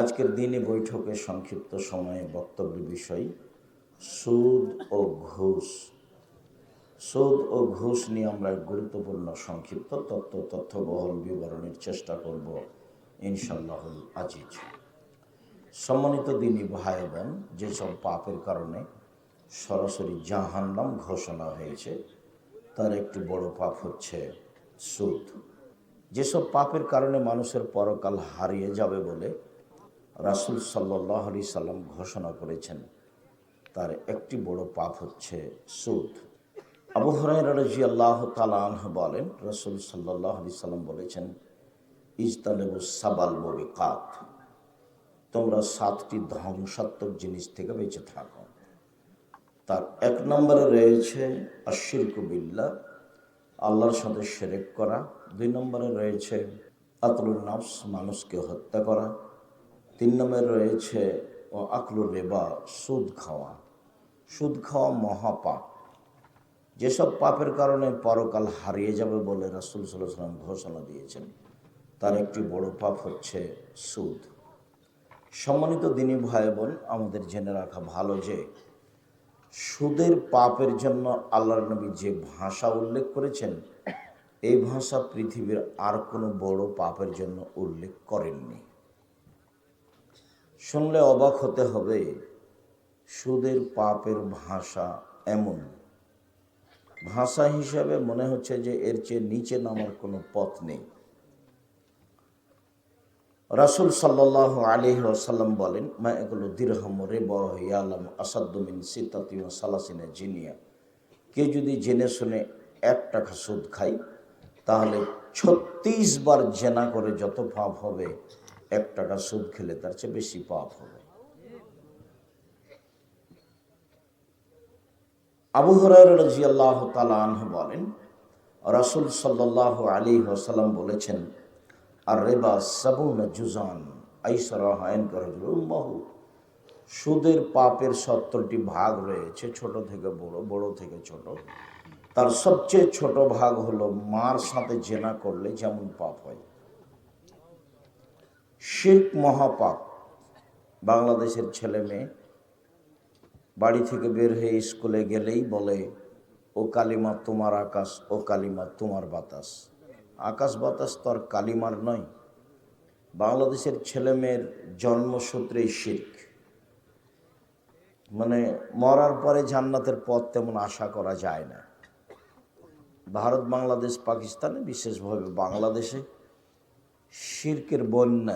আজকের দিনে বৈঠকে সংক্ষিপ্ত সময়ে বক্তব্য বিষয় সুদ ও ঘুষ। সুদ ও ঘুষ নিয়ে আমরা গুরুত্বপূর্ণ সংক্ষিপ্ত তথ্য, তথ্যবহল বিবরণের চেষ্টা করব ইনশাল্লাহুল আজিজ। সম্মানিত দিনী ভাই বোন, যেসব পাপের কারণে সরাসরি জাহান্নাম ঘোষণা হয়েছে, তার একটি বড় পাপ হচ্ছে সুদ। যেসব পাপের কারণে মানুষের পরকাল হারিয়ে যাবে বলে রাসুল সাল্লাহ আলি সাল্লাম ঘোষণা করেছেন, তার একটি বড় পাপ হচ্ছে সুদ। আবু হরাইরা রাজি আল্লাহ তালাহ বলেন, রসুল সাল্লাহ আলি সাল্লাম বলেছেন ইজতানেবু সাবাল ববি কাত তোমরা সাতটি ধ্বংসাত্মক জিনিস থেকে বেঁচে থাকো। তার এক নম্বরে রয়েছে আশির কুবিল্লা আল্লাহর সাথে সেরেক করা। দুই নম্বরে রয়েছে আতলুল নাফস, মানুষকে হত্যা করা। তিন নম্বরে রয়েছে, ও আকলুর রেবা, সুদ খাওয়া। সুদ খাওয়া মহাপাপ যেসব পাপের কারণে পরকাল হারিয়ে যাবে বলে রাসুল সাল্লাহ সাল্লাম ঘোষণা দিয়েছেন, তার একটি বড় পাপ হচ্ছে সুদ। সম্মানিত দিনী ভাই বোন আমাদের জেনে রাখা ভালো যে, সুদের পাপের জন্য আল্লাহর নবী যে ভাষা উল্লেখ করেছেন, এই ভাষা পৃথিবীর আর কোনো বড় পাপের জন্য উল্লেখ করেননি। শুনলে অবাক হতে হবে, সুদের পাপের ভাষা এমন। ভাষা হিসাবে মনে হচ্ছে যে এর চেয়ে নিচে নামার কোনো পথ নেই। রাসুল সাল্লাহ আলী ওসাল্লাম বলেন, মা এগুলো দীর্ঘম রেব ইয়ালাম আসাদ্দমিন সিতাতি ও সালাসিনা জিনিয়া। কেউ যদি জেনে শুনে এক টাকা সুদ খায়, তাহলে ছত্রিশ বার জেনা করে যত পাপ হবে এক টাকা সুদ খেলে তার চেয়ে বেশি পাপ হবে। আবু হরাই রাজি আল্লাহ বলেন, রাসুল সাল্লাহ আলী ওসাল্লাম বলেছেন আর রেবা সাবুন জুজান সুদের পাপের সত্তরটি ভাগ রয়েছে, ছোট থেকে বড় বড় থেকে ছোট। তার সবচেয়ে ছোট ভাগ হলো মার সাথে জেনা করলে যেমন পাপ শির্ক মহাপাপ বাংলাদেশের ছেলে মেয়ে, বাড়ি থেকে বের হয়ে স্কুলে গেলেই বলে, ও কালিমা তোমার আকাশ, ও কালিমা তোমার বাতাস। আকাশ বাতাস তো আর কালিমার নয়। বাংলাদেশের ছেলেমেয়ের জন্মসূত্রেই শির্ক। মানে মরার পরে জান্নাতের পথ তেমন আশা করা যায় না। ভারত, বাংলাদেশ, পাকিস্তানে বিশেষভাবে বাংলাদেশে শির্কের বন্যা